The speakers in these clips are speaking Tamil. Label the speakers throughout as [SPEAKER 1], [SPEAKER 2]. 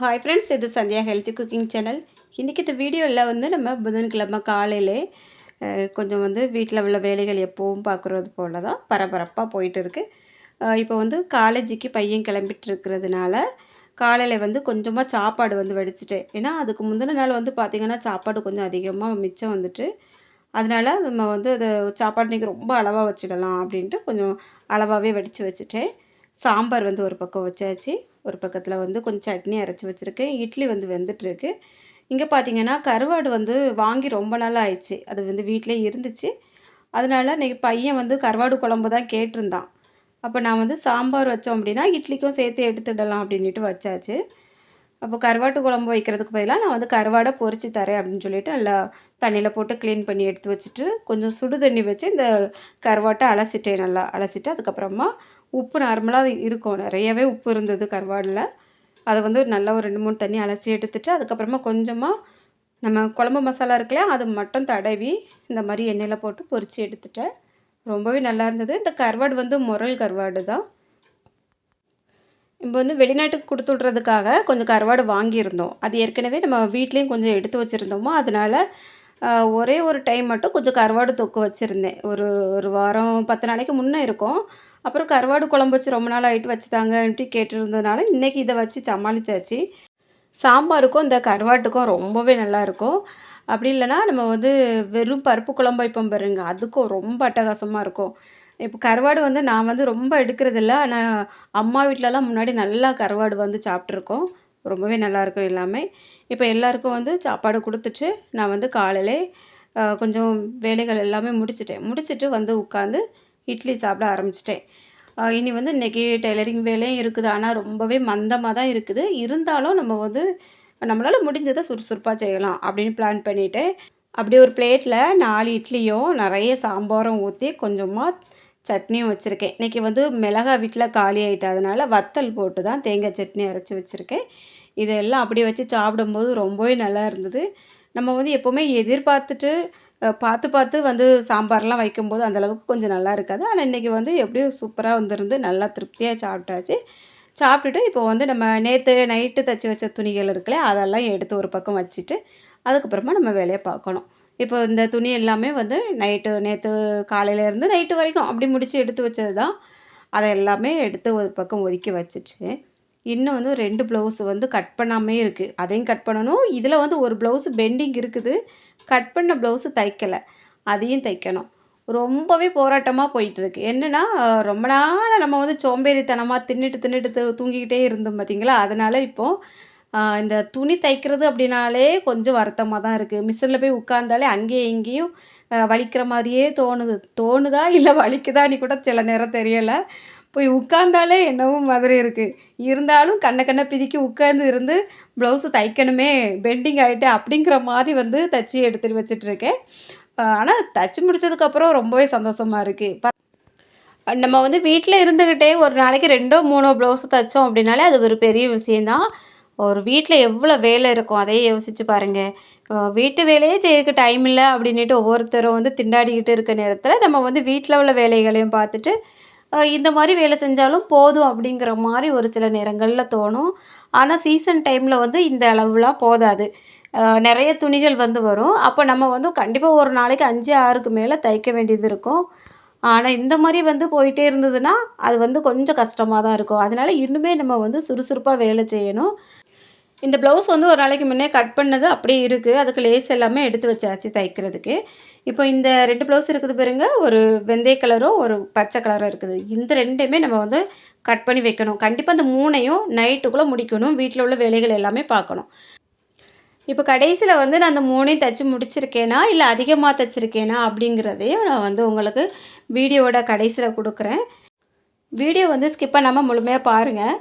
[SPEAKER 1] ஹாய் ஃப்ரெண்ட்ஸ் இது சந்தியா ஹெல்த்தி குக்கிங் சேனல் இன்றைக்கி இந்த வீடியோவில் வந்து நம்ம புதன்கிழமை காலையிலே கொஞ்சம் வந்து வீட்டில் உள்ள வேலைகள் எப்போவும் பார்க்குறது போல தான் பரபரப்பாக போயிட்டு இருக்குது இப்போ வந்து காலேஜுக்கு பையன் கிளம்பிட்டு இருக்கிறதுனால காலையில் வந்து கொஞ்சமாக சாப்பாடு வந்து வடிச்சிட்டேன். ஏன்னா அதுக்கு முந்தின நாள் வந்து பார்த்திங்கன்னா சாப்பாடு கொஞ்சம் அதிகமாக மிச்சம் வந்துட்டு அதனால் நம்ம வந்து அதை சாப்பாடு இன்றைக்கி ரொம்ப அளவாக வச்சிடலாம் அப்படின்ட்டு கொஞ்சம் அளவாகவே வடித்து வச்சுட்டேன். சாம்பார் வந்து ஒரு பக்கம் வச்சாச்சு. ஒரு பக்கத்தில் வந்து கொஞ்சம் சட்னி அரைச்சி வச்சுருக்கேன். இட்லி வந்து வெந்துட்டுருக்கு. இங்கே பார்த்தீங்கன்னா கருவாடு வந்து வாங்கி ரொம்ப நாள் ஆயிடுச்சு. அது வந்து வீட்டிலே இருந்துச்சு. அதனால இன்றைக்கி பையன் வந்து கருவாடு குழம்பு தான் கேட்டிருந்தான். அப்போ நான் வந்து சாம்பார் வச்சோம் அப்படின்னா இட்லிக்கும் சேர்த்து எடுத்துடலாம் அப்படின்ட்டு வச்சாச்சு. அப்போ கருவாட்டு குழம்பு வைக்கிறதுக்கு பதிலாக நான் வந்து கருவாடை பொறிச்சு தரேன் அப்படின்னு சொல்லிட்டு நல்லா தண்ணியில் போட்டு க்ளீன் பண்ணி எடுத்து வச்சுட்டு கொஞ்சம் சுடு தண்ணி வச்சு இந்த கருவாட்டை அலசிட்டேன் நல்லா. அலசிட்டு அதுக்கப்புறமா உப்பு நார்மலாக இருக்கும். நிறையவே உப்பு இருந்தது கருவாடில். அதை வந்து நல்லா ஒரு ரெண்டு மூணு தண்ணி அலசி எடுத்துட்டு அதுக்கப்புறமா கொஞ்சமாக நம்ம குழம்பு மசாலா இருக்குல்லையா அது மட்டும் தடவி இந்த மாதிரி எண்ணெயில் போட்டு பொரித்து எடுத்துட்டேன். ரொம்பவே நல்லா இருந்தது. இந்த கருவாடு வந்து முரல் கருவாடு தான். இப்போ வந்து வெளிநாட்டுக்கு கொடுத்து விட்றதுக்காக கொஞ்சம் கருவாடு வாங்கியிருந்தோம். அது ஏற்கனவே நம்ம வீட்லேயும் கொஞ்சம் எடுத்து வச்சுருந்தோமோ அதனால ஒரே ஒரு டைம் மட்டும் கொஞ்சம் கருவாடு தொக்கு வச்சுருந்தேன். ஒரு ஒரு வாரம் பத்து நாளைக்கு முன்னே இருக்கும். அப்புறம் கருவாடு குழம்பு வச்சு ரொம்ப நாள் ஆகிட்டு வச்சுதாங்கன்ட்டு கேட்டிருந்ததுனால இன்றைக்கி இதை வச்சு சமாளித்தாச்சு சாம்பாருக்கும் இந்த கருவாட்டுக்கும் ரொம்பவே நல்லாயிருக்கும் அப்படி இல்லைன்னா நம்ம வந்து வெறும் பருப்பு குழம்பு வைப்போம் பாருங்க அதுக்கும் ரொம்ப அட்டகாசமாக இருக்கும். இப்போ கருவாடு வந்து நான் வந்து ரொம்ப எடுக்கிறதில்ல ஆனால் அம்மா வீட்டிலலாம் முன்னாடி நல்லா கருவாடு வந்து சாப்பிட்ருக்கோம் ரொம்பவே நல்லாயிருக்கும் எல்லாமே. இப்போ எல்லாருக்கும் வந்து சாப்பாடு கொடுத்துட்டு நான் வந்து காலையிலே கொஞ்சம் வேலைகள் எல்லாமே முடிச்சிட்டேன். முடிச்சுட்டு வந்து உட்காந்து இட்லி சாப்பிட ஆரம்பிச்சிட்டேன். இனி வந்து இன்றைக்கி டெய்லரிங் வேலையும் இருக்குது. ஆனால் ரொம்பவே மந்தமாக தான் இருக்குது. இருந்தாலும் நம்ம வந்து நம்மளால் முடிஞ்சதை சுறுசுறுப்பாக செய்யலாம் அப்படின்னு பிளான் பண்ணிவிட்டேன் அப்படி ஒரு பிளேட்டில் நாலு இட்லியும் நிறைய சாம்பாரும் ஊற்றி கொஞ்சமாக சட்னியும் வச்சுருக்கேன். இன்றைக்கி வந்து மிளகா வீட்டில் காலி ஆகிட்டதுனால வத்தல் போட்டு தான் தேங்காய் சட்னி அரைச்சி வச்சுருக்கேன். இதெல்லாம் அப்படி வச்சு சாப்பிடும்போது ரொம்பவே நல்லா இருந்தது. நம்ம வந்து எப்போவுமே எதிர்பார்த்துட்டு பார்த்து பார்த்து வந்து சாம்பார்லாம் வைக்கும்போது அந்தளவுக்கு கொஞ்சம் நல்லா இருக்காது. ஆனால் இன்றைக்கி வந்து எப்படியும் சூப்பராக வந்திருந்து நல்லா திருப்தியாக சாப்பிட்டாச்சு. சாப்பிட்டுட்டு இப்போ வந்து நம்ம நேற்று நைட்டு தைச்சி வச்ச துணிகள் இருக்குல்ல அதெல்லாம் எடுத்து ஒரு பக்கம் வச்சுட்டு அதுக்கப்புறமா நம்ம வேலையை பார்க்கணும். இப்போ இந்த துணி எல்லாமே வந்து நைட்டு நேற்று காலையிலேருந்து நைட்டு வரைக்கும் அப்படி முடித்து எடுத்து வச்சது தான் அதை எல்லாமே எடுத்து ஒரு பக்கம் ஒதுக்கி வச்சுட்டு இன்னும் வந்து ரெண்டு ப்ளவுஸ் வந்து கட் பண்ணாமே இருக்குது அதையும் கட் பண்ணணும். இதில் வந்து ஒரு ப்ளவுஸ் பெண்டிங் இருக்குது. கட் பண்ண ப்ளவுஸு தைக்கலை. அதையும் தைக்கணும். ரொம்பவே போராட்டமாக போயிட்டுருக்கு. என்னென்னா ரொம்ப நாள் நம்ம வந்து சோம்பேறித்தனமாக தின்னுட்டு தின்னுட்டு தூ- தூங்கிக்கிட்டே இருந்தோம் பார்த்தீங்களா அதனால் இப்போது இந்த துணி தைக்கிறது அப்படின்னாலே கொஞ்சம் வருத்தமாக தான் இருக்குது மிஷினில் போய் உட்காந்தாலே அங்கேயும் இங்கேயும் வலிக்கிற மாதிரியே தோணுது. தோணுதா இல்லை வலிக்குதான்னு கூட சில நேரம் தெரியலை. போய் உட்காந்தாலே என்னவோ மாதிரி இருக்குது இருந்தாலும் கண்ணை கண்ணை பிதிக்கி உட்காந்து இருந்து ப்ளவுஸு தைக்கணுமே பெண்டிங் ஆகிட்டு அப்படிங்கிற மாதிரி வந்து தச்சு எடுத்துட்டு வச்சிட்ருக்கேன் ஆனால் தச்சு முடித்ததுக்கப்புறம் ரொம்பவே சந்தோஷமாக இருக்குது நம்ம வந்து வீட்டில் இருந்துக்கிட்டே ஒரு நாளைக்கு ரெண்டோ மூணோ ப்ளவுஸ் தைச்சோம் அப்படின்னாலே அது ஒரு பெரிய விஷயந்தான் ஒரு வீட்டில் எவ்வளோ வேலை இருக்கும் அதையே யோசிச்சு பாருங்கள் வீட்டு வேலையே செய்யறதுக்கு டைம் இல்லை அப்படின்ட்டு ஒவ்வொருத்தரும் வந்து திண்டாடிக்கிட்டு இருக்க நேரத்தில் நம்ம வந்து வீட்டில் உள்ள வேலைகளையும் பார்த்துட்டு இந்த மாதிரி வேலை செஞ்சாலும் போதும் அப்படிங்கிற மாதிரி ஒரு சில நேரங்களில் தோணும். ஆனால் சீசன் டைமில் வந்து இந்த அளவுலாம் போதாது. நிறைய துணிகள் வந்து வரும். அப்போ நம்ம வந்து கண்டிப்பாக ஒரு நாளைக்கு அஞ்சு ஆறுக்கு மேலே தைக்க வேண்டியது இருக்கும். ஆனால் இந்த மாதிரி வந்து போயிட்டே இருந்ததுன்னா அது வந்து கொஞ்சம் கஷ்டமாக தான் இருக்கும். அதனால இன்னுமே நம்ம வந்து சுறுசுறுப்பாக வேலை செய்யணும். இந்த ப்ளவுஸ் வந்து ஒரு நாளைக்கு முன்னே கட் பண்ணது அப்படியே இருக்குது அதுக்கு லேஸ் எல்லாமே எடுத்து வச்சாச்சு தைக்கிறதுக்கு. இப்போ இந்த ரெண்டு ப்ளவுஸ் இருக்குது பாருங்க. ஒரு வெந்தய கலரும் ஒரு பச்சை கலரும் இருக்குது. இந்த ரெண்டையுமே நம்ம வந்து கட் பண்ணி வைக்கணும். கண்டிப்பாக அந்த மூணையும் நைட்டுக்குள்ளே முடிக்கணும். வீட்டில் உள்ள வேலைகள் எல்லாமே பார்க்கணும். இப்போ கடைசியில் வந்து நான் அந்த மூணையும் தைச்சி முடிச்சிருக்கேனா இல்லை அதிகமாக தைச்சிருக்கேனா அப்படிங்கிறதையும் நான் வந்து உங்களுக்கு வீடியோவோட கடைசியில் கொடுக்குறேன். வீடியோ வந்து ஸ்கிப் பண்ணாமல் முழுமையாக பாருங்கள்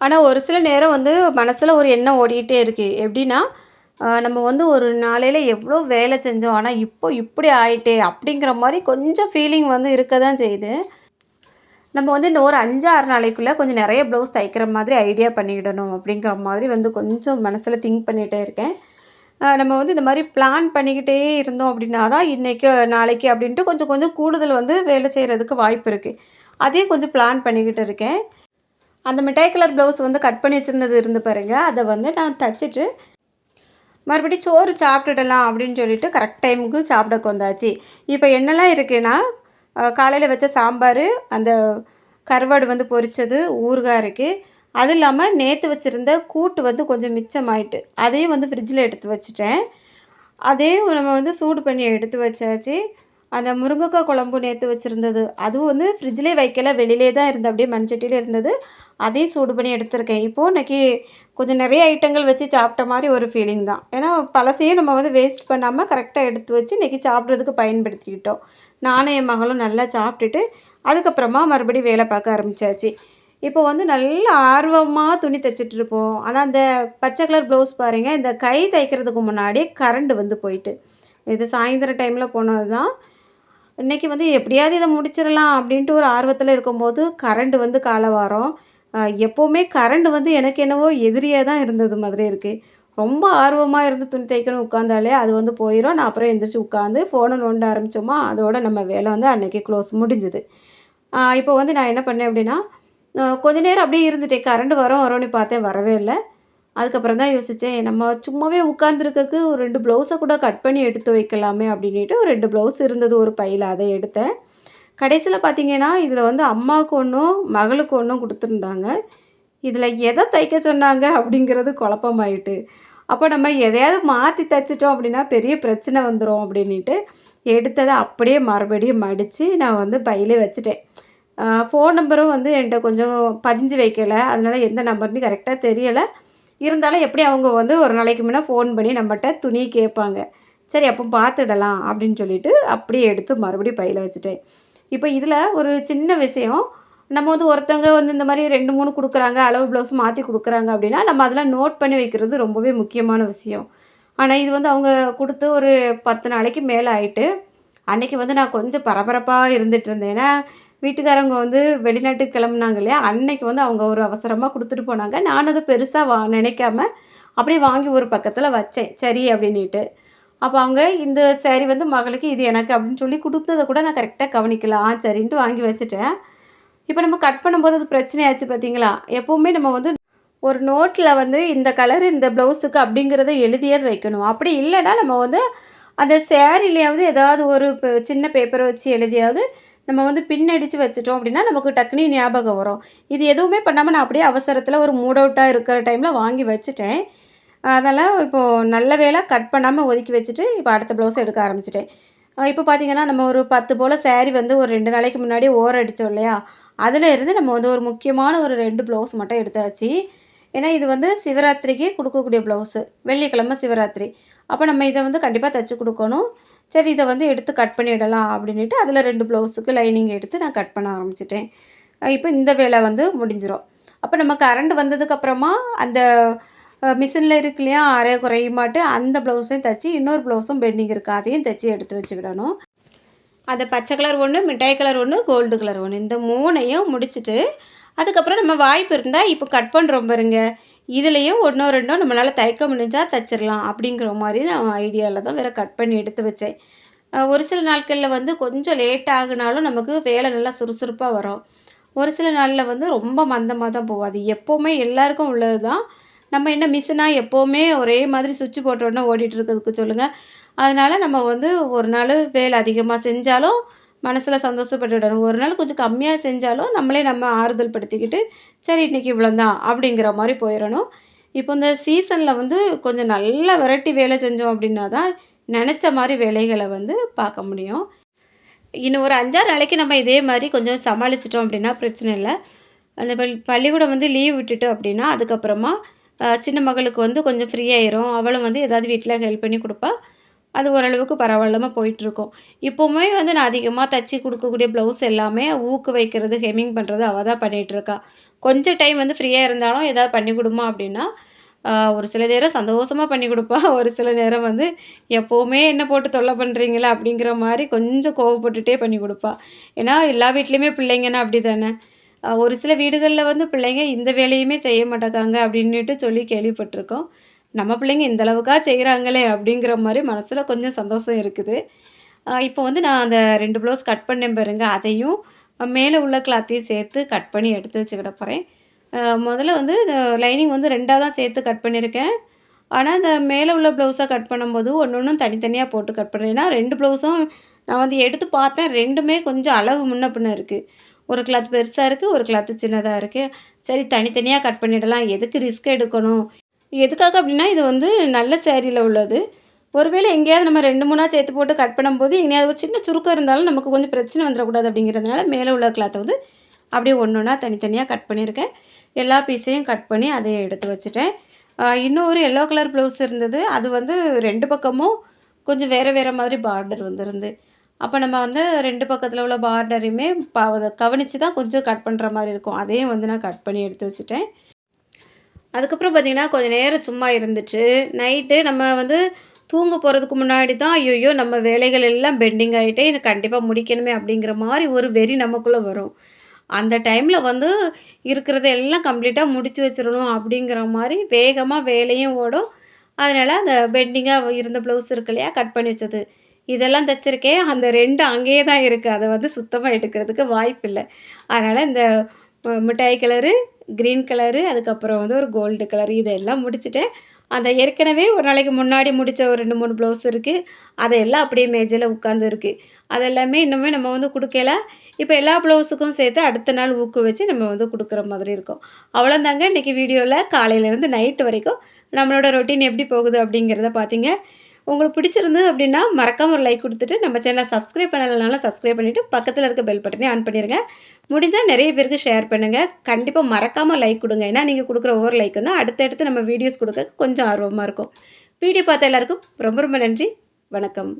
[SPEAKER 1] ஆனால் ஒரு சில நேரம் வந்து மனசில் ஒரு எண்ணம் ஓடிக்கிட்டே இருக்குது எப்படின்னா நம்ம வந்து ஒரு நாளையில் எவ்வளோ வேலை செஞ்சோம் ஆனால் இப்போ இப்படி ஆயிட்டே அப்படிங்கிற மாதிரி கொஞ்சம் ஃபீலிங் வந்து இருக்க தான் செய்யுது. நம்ம வந்து இந்த ஒரு அஞ்சு ஆறு நாளைக்குள்ளே கொஞ்சம் நிறைய ப்ளவுஸ் தைக்கிற மாதிரி ஐடியா பண்ணிக்கிடணும் அப்படிங்கிற மாதிரி வந்து கொஞ்சம் மனசில் திங்க் பண்ணிகிட்டே இருக்கேன். நம்ம வந்து இந்த மாதிரி பிளான் பண்ணிக்கிட்டே இருந்தோம் அப்படின்னா தான் இன்றைக்கி நாளைக்கு அப்படின்ட்டு கொஞ்சம் கொஞ்சம் கூடுதல் வந்து வேலை செய்கிறதுக்கு வாய்ப்பு இருக்குது அதையும் கொஞ்சம் பிளான் பண்ணிக்கிட்டு இருக்கேன். அந்த மிட்டாய் கலர் ப்ளவுஸ் வந்து கட் பண்ணி வச்சுருந்தது இருந்து பாருங்க. அதை வந்து நான் தச்சுட்டு மறுபடியும் சோறு சாப்பிட்டுடலாம் அப்படின்னு சொல்லிட்டு கரெக்ட் டைமுக்கு சாப்பிடக்கு வந்தாச்சு. இப்போ என்னெல்லாம் இருக்குன்னா காலையில் வச்ச சாம்பார் அந்த கருவாடு வந்து பொரிச்சது ஊறுகாய் இருக்குது அது இல்லாமல் நேற்று வச்சுருந்த கூட்டு வந்து கொஞ்சம் மிச்சமாயிட்டு அதையும் வந்து ஃப்ரிட்ஜில் எடுத்து வச்சுட்டேன். அதையும் நம்ம வந்து சூடு பண்ணி எடுத்து வச்சாச்சு. அந்த முருங்கைக்காய் குழம்பு நேற்று வச்சுருந்தது அதுவும் வந்து ஃப்ரிட்ஜ்லேயே வைக்கல வெளியிலே தான் இருந்தது அப்படியே மண்சட்டியில் இருந்தது. அதையும் சூடு பண்ணி எடுத்திருக்கேன். இப்போது இன்றைக்கி கொஞ்சம் நிறைய ஐட்டங்கள் வச்சு சாப்பிட்ட மாதிரி ஒரு ஃபீலிங் தான். ஏன்னா பழசையும் நம்ம வந்து வேஸ்ட் பண்ணாமல் கரெக்டாக எடுத்து வச்சு இன்றைக்கி சாப்பிட்றதுக்கு பயன்படுத்திக்கிட்டோம். நானும் என் மகளும் நல்லா சாப்பிட்டுட்டு அதுக்கப்புறமா மறுபடியும் வேலை பார்க்க ஆரம்பித்தாச்சு இப்போ வந்து நல்ல ஆர்வமாக துணி தைச்சிட்ருப்போம் ஆனால் அந்த பச்சை கலர் ப்ளவுஸ் பாருங்கள் இந்த கை தைக்கிறதுக்கு முன்னாடியே கரண்ட் வந்து போயிட்டு. இது சாயந்தரம் டைமில் போனது தான் இன்றைக்கி வந்து எப்படியாவது இதை முடிச்சிடலாம் அப்படின்ட்டு ஒரு ஆர்வத்தில் இருக்கும்போது கரண்ட் வந்து காலவாரம். எப்போவுமே கரண்ட் வந்து எனக்கு என்னவோ எதிரியாக தான் இருந்தது மாதிரி இருக்குது ரொம்ப ஆர்வமாக இருந்து துணி தைக்கணும் உட்காந்தாலே அது வந்து போயிடும் நான் அப்புறம் எந்திரிச்சு உட்காந்து ஃபோனை நோண்ட ஆரம்பித்தோமா அதோட நம்ம வேலை வந்து அன்றைக்கி க்ளோஸ் முடிஞ்சுது. இப்போ வந்து நான் என்ன பண்ணேன் அப்படின்னா கொஞ்ச நேரம் அப்படியே இருந்துட்டேன். கரண்ட் வரும் வரும்னு பார்த்தேன் வரவே இல்லை. அதுக்கப்புறம் தான் யோசித்தேன் நம்ம சும்மாவே உட்காந்துருக்கக்கு ஒரு ரெண்டு ப்ளவுஸை கூட கட் பண்ணி எடுத்து வைக்கலாமே அப்படின்ட்டு ஒரு ரெண்டு ப்ளவுஸ் இருந்தது ஒரு பையில் அதை எடுத்தேன். கடைசியில் பார்த்தீங்கன்னா இதில் வந்து அம்மாவுக்கு ஒன்றும் மகளுக்கு ஒன்றும் கொடுத்துருந்தாங்க. இதில் எதை தைக்க சொன்னாங்க அப்படிங்கிறது குழப்பமாயிட்டு அப்போ நம்ம எதையாவது மாற்றி தைச்சிட்டோம் அப்படின்னா பெரிய பிரச்சனை வந்துடும் அப்படின்ட்டு எடுத்ததை அப்படியே மறுபடியும் மடித்து நான் வந்து பையிலே வச்சுட்டேன். ஃபோன் நம்பரும் வந்து என்கிட்ட கொஞ்சம் பதிஞ்சு வைக்கலை. அதனால் எந்த நம்பர்னு கரெக்டாக தெரியலை. இருந்தாலும் எப்படி அவங்க வந்து ஒரு நாளைக்கு முன்னே ஃபோன் பண்ணி நம்மகிட்ட துணி கேட்பாங்க. சரி அப்போ பார்த்துடலாம் அப்படின்னு சொல்லிட்டு அப்படியே எடுத்து மறுபடியும் பையில் வச்சுட்டேன். இப்போ இதில் ஒரு சின்ன விஷயம் நம்ம வந்து ஒருத்தங்க வந்து இந்த மாதிரி ரெண்டு மூணு கொடுக்குறாங்க அளவு ப்ளவுஸ் மாற்றி கொடுக்குறாங்க அப்படின்னா நம்ம அதெல்லாம் நோட் பண்ணி வைக்கிறது ரொம்பவே முக்கியமான விஷயம். ஆனால் இது வந்து அவங்க கொடுத்து ஒரு பத்து நாளைக்கு மேலே ஆயிட்டு அன்றைக்கி வந்து நான் கொஞ்சம் பரபரப்பாக இருந்துகிட்டு இருந்தேன். ஏன்னா வீட்டுக்காரவங்க வந்து வெளிநாட்டுக்கு கிளம்புனாங்க இல்லையா? அன்னைக்கு வந்து அவங்க ஒரு அவசரமாக கொடுத்துட்டு போனாங்க. நான் அதை பெருசாக வா நினைக்காம அப்படியே வாங்கி ஒரு பக்கத்தில் வச்சேன். சரி அப்படின்ட்டு அப்போ அவங்க இந்த சேரீ வந்து மகளுக்கு இது எனக்கு அப்படின்னு சொல்லி கொடுத்ததை கூட நான் கரெக்டாக கவனிக்கலாம். சரின்ட்டு வாங்கி வச்சுட்டேன். இப்போ நம்ம கட் பண்ணும்போது அது பிரச்சனையாச்சு பார்த்தீங்களா எப்போவுமே நம்ம வந்து ஒரு நோட்டில் வந்து இந்த கலர் இந்த ப்ளவுஸுக்கு அப்படிங்கிறத எழுதியாவது வைக்கணும். அப்படி இல்லைன்னா நம்ம வந்து அந்த சேரீலையாவது ஏதாவது ஒரு சின்ன பேப்பரை வச்சு எழுதியாவது நம்ம வந்து பின்னடிச்சு வச்சுட்டோம் அப்படின்னா நமக்கு டக்குனி ஞாபகம் வரும். இது எதுவுமே பண்ணாமல் நான் அப்படியே அவசரத்தில் ஒரு மூட் அவுட்டாக இருக்கிற டைமில் வாங்கி வச்சுட்டேன். அதனால் இப்போது நல்ல வேலை கட் பண்ணாமல் ஒதுக்கி வச்சுட்டு இப்போ அடுத்த ப்ளவுஸ் எடுக்க ஆரம்பிச்சிட்டேன். இப்போ பார்த்திங்கன்னா நம்ம ஒரு பத்து போல் சேரீ வந்து ஒரு ரெண்டு நாளைக்கு முன்னாடி ஓர அடித்தோம் இல்லையா? அதில் இருந்து நம்ம வந்து ஒரு முக்கியமான ஒரு ரெண்டு ப்ளவுஸ் மட்டும் எடுத்தாச்சு. ஏன்னா இது வந்து சிவராத்திரிக்கு கொடுக்கக்கூடிய ப்ளவுஸு வெள்ளிக்கிழமை சிவராத்திரி. அப்போ நம்ம இதை வந்து கண்டிப்பாக தைச்சி கொடுக்கணும். சரி இதை வந்து எடுத்து கட் பண்ணிடலாம் அப்படின்ட்டு அதில் ரெண்டு ப்ளவுஸுக்கு லைனிங் எடுத்து நான் கட் பண்ண ஆரம்பிச்சிட்டேன். இப்போ இந்த வேலை வந்து முடிஞ்சிடும் அப்போ நம்ம கரண்ட் வந்ததுக்கப்புறமா அந்த மிஷினில் இருக்கு இல்லையா? அரை குறையுமாட்டு அந்த ப்ளவுஸையும் தைச்சி இன்னொரு ப்ளவுஸும் பெண்டிங் இருக்குது அதையும் தைச்சி எடுத்து வச்சு விடணும். அந்த பச்சை கலர் ஒன்று மிட்டாய் கலர் ஒன்று கோல்டு கலர் ஒன்று இந்த மூணையும் முடிச்சுட்டு அதுக்கப்புறம் நம்ம வாய்ப்பு இருந்தால் இப்போ கட் பண்ணுறோம் பாருங்க. இதுலேயும் ஒன்றோ ரெண்டோ நம்மளால் தைக்க முடிஞ்சால் தைச்சிடலாம் அப்படிங்கிற மாதிரி நான் ஐடியாவில் தான் வேறு கட் பண்ணி எடுத்து வச்சேன். ஒரு சில நாட்களில் வந்து கொஞ்சம் லேட் ஆகுனாலும் நமக்கு வேலை நல்லா சுறுசுறுப்பாக வரும். ஒரு சில நாளில் வந்து ரொம்ப மந்தமாக தான் போகும். அது எப்போவுமே எல்லாருக்கும் உள்ளது தான் நம்ம என்ன மிஷினாக எப்போவுமே ஒரே மாதிரி சுவிட்ச் போட்டோன்னே ஓடிட்டு இருக்கிறதுக்கு சொல்லுங்கள் அதனால் நம்ம வந்து ஒரு நாள் வேலை அதிகமாக செஞ்சாலும் மனசில் சந்தோஷப்பட்டுடணும் ஒரு நாள் கொஞ்சம் கம்மியாக செஞ்சாலும் நம்மளே நம்ம ஆறுதல் படுத்திக்கிட்டு சரி இன்றைக்கி இவ்வளோந்தான் அப்படிங்கிற மாதிரி போயிடணும். இப்போ இந்த சீசனில் வந்து கொஞ்சம் நல்லா விரட்டி வேலை செஞ்சோம் அப்படின்னா தான் நினச்ச மாதிரி வேலைகளை வந்து பார்க்க முடியும். இன்னும் ஒரு அஞ்சாறு நாளைக்கு நம்ம இதே மாதிரி கொஞ்சம் சமாளிச்சிட்டோம் அப்படின்னா பிரச்சனை இல்லை. அந்த பள்ளிக்கூடம் வந்து லீவ் விட்டுட்டோம் அப்படின்னா அதுக்கப்புறமா சின்ன மகளுக்கு வந்து கொஞ்சம் ஃப்ரீயாயிரும் அவளும் வந்து ஏதாவது வீட்டில் ஹெல்ப் பண்ணி கொடுப்பா. அது ஓரளவுக்கு பரவாயில்லாமல் போயிட்டுருக்கோம். இப்போவுமே வந்து நான் அதிகமாக தைச்சி கொடுக்கக்கூடிய ப்ளவுஸ் எல்லாமே ஊக்கு வைக்கிறது ஹெமிங் பண்ணுறது அவள் தான் பண்ணிகிட்ருக்கா கொஞ்சம் டைம் வந்து ஃப்ரீயாக இருந்தாலும் ஏதாவது பண்ணி கொடுமா அப்படின்னா ஒரு சில நேரம் சந்தோஷமாக பண்ணி கொடுப்பா. ஒரு சில நேரம் வந்து எப்போவுமே என்ன போட்டு தொல்லை பண்ணுறீங்களா அப்படிங்கிற மாதிரி கொஞ்சம் கோவப்பட்டுட்டே பண்ணி கொடுப்பா. ஏன்னா எல்லா வீட்லேயுமே பிள்ளைங்கன்னா அப்படி தானே ஒரு சில வீடுகளில் வந்து பிள்ளைங்க இந்த வேலையுமே செய்ய மாட்டேக்காங்க அப்படின்ட்டு சொல்லி கேள்விப்பட்டிருக்கோம். நம்ம பிள்ளைங்க இந்தளவுக்கா செய்கிறாங்களே அப்படிங்கிற மாதிரி மனசில் கொஞ்சம் சந்தோஷம் இருக்குது. இப்போ வந்து நான் அந்த ரெண்டு ப்ளவுஸ் கட் பண்ணேன் பாருங்க. அதையும் மேலே உள்ள கிளாத்தையும் சேர்த்து கட் பண்ணி எடுத்து வச்சுக்கிட போகிறேன் முதல்ல வந்து லைனிங் வந்து ரெண்டாக தான் சேர்த்து கட் பண்ணியிருக்கேன். ஆனால் இந்த மேலே உள்ள ப்ளவுஸாக கட் பண்ணும்போது ஒன்று ஒன்றும் தனித்தனியாக போட்டு கட் பண்ணுறேன். ஏன்னா ரெண்டு ப்ளவுஸும் நான் வந்து எடுத்து பார்த்தேன். ரெண்டுமே கொஞ்சம் அளவு முன்ன பின்ன இருக்குது ஒரு கிளாத் பெருசாக இருக்குது ஒரு கிளாத்து சின்னதாக இருக்குது சரி தனித்தனியாக கட் பண்ணிடலாம். எதுக்கு ரிஸ்க் எடுக்கணும்? எதுக்காக அப்படின்னா இது வந்து நல்ல சேரீயில் உள்ளது. ஒருவேளை எங்கேயாவது நம்ம 2, 3ஆ சேர்த்து போட்டு கட் பண்ணும்போது, எங்கேயாவது ஒரு சின்ன சுருக்கம் இருந்தாலும் நமக்கு கொஞ்சம் பிரச்சனை வந்துடக்கூடாது அப்படிங்கிறதுனால மேலே உள்ள கிளாத்தை வந்து அப்படியே ஒன்று ஒன்றா தனித்தனியாக கட் பண்ணியிருக்கேன். எல்லா பீஸையும் கட் பண்ணி அதை எடுத்து வச்சுட்டேன். இன்னும் இன்னொரு எல்லோ கலர் ப்ளவுஸ் இருந்தது. அது வந்து ரெண்டு பக்கமும் கொஞ்சம் வேறு வேறு மாதிரி பார்டர் வந்துருந்து அப்போ நம்ம வந்து ரெண்டு பக்கத்தில் உள்ள பார்டரையுமே ப கவனித்து தான் கொஞ்சம் கட் பண்ணுற மாதிரி இருக்கும். அதையும் வந்து நான் கட் பண்ணி எடுத்து வச்சுட்டேன். அதுக்கப்புறம் பார்த்திங்கன்னா கொஞ்சம் நேரம் சும்மா இருந்துட்டு, நைட்டு நம்ம வந்து தூங்க போகிறதுக்கு முன்னாடி தான், ஐயோ நம்ம வேலைகள் எல்லாம் பெண்டிங் ஆகிட்டே இதை கண்டிப்பாக முடிக்கணுமே அப்படிங்கிற மாதிரி ஒரு வெறி நமக்குள்ளே வரும். அந்த டைமில் வந்து இருக்கிறத எல்லாம் கம்ப்ளீட்டாக முடித்து வச்சிடணும் அப்படிங்கிற மாதிரி வேகமாக வேலையும் ஓடும். அதனால் அந்த பெண்டிங்காக இருந்த ப்ளவுஸ் இருக்கு இல்லையா? கட் பண்ணி வச்சது. இதெல்லாம் தச்சிருக்கேன். அந்த ரெண்டு அங்கேயே தான் இருக்குது அதை வந்து சுத்தமாக எடுக்கிறதுக்கு வாய்ப்பில்லை அதனால் இந்த மிட்டாய் கலரு, கிரீன் கலரு, அதுக்கப்புறம் வந்து ஒரு கோல்டு கலர் இதெல்லாம் முடிச்சுட்டேன். அந்த ஏற்கனவே ஒரு நாளைக்கு முன்னாடி முடித்த ஒரு 2, 3 ப்ளவுஸ் இருக்குது அதெல்லாம் அப்படியே மேஜில் உட்காந்துருக்கு அதெல்லாமே இன்னுமே நம்ம வந்து கொடுக்கல இப்போ எல்லா ப்ளவுஸுக்கும் சேர்த்து அடுத்த நாள் ஊக்கு வச்சு நம்ம வந்து கொடுக்குற மாதிரி இருக்கும். அவ்வளோதாங்க இன்னைக்கு வீடியோவில் காலையிலேருந்து நைட்டு வரைக்கும் நம்மளோட ரொட்டீன் எப்படி போகுது அப்படிங்கிறத பார்த்தீங்க. உங்களுக்கு பிடிச்சிருந்தது அப்படின்னா மறக்காமல் ஒரு லைக் கொடுத்துட்டு நம்ம சேனலை சப்ஸ்கிரைப் பண்ணலனாலும் சப்ஸ்கிரைப் பண்ணிவிட்டு பக்கத்தில் இருக்க பெல் பட்டனே ஆன் பண்ணிடுங்க முடிஞ்சால் நிறைய பேருக்கு ஷேர் பண்ணுங்க. கண்டிப்பாக மறக்காமல் லைக் கொடுங்க ஏன்னா, நீங்கள் கொடுக்குற ஒவ்வொரு லைக்கும் தான் அடுத்தடுத்து நம்ம வீடியோஸ் கொடுக்க கொஞ்சம் ஆர்வமாக இருக்கும். வீடியோ பார்த்த எல்லாருக்கும் ரொம்ப ரொம்ப நன்றி. வணக்கம்.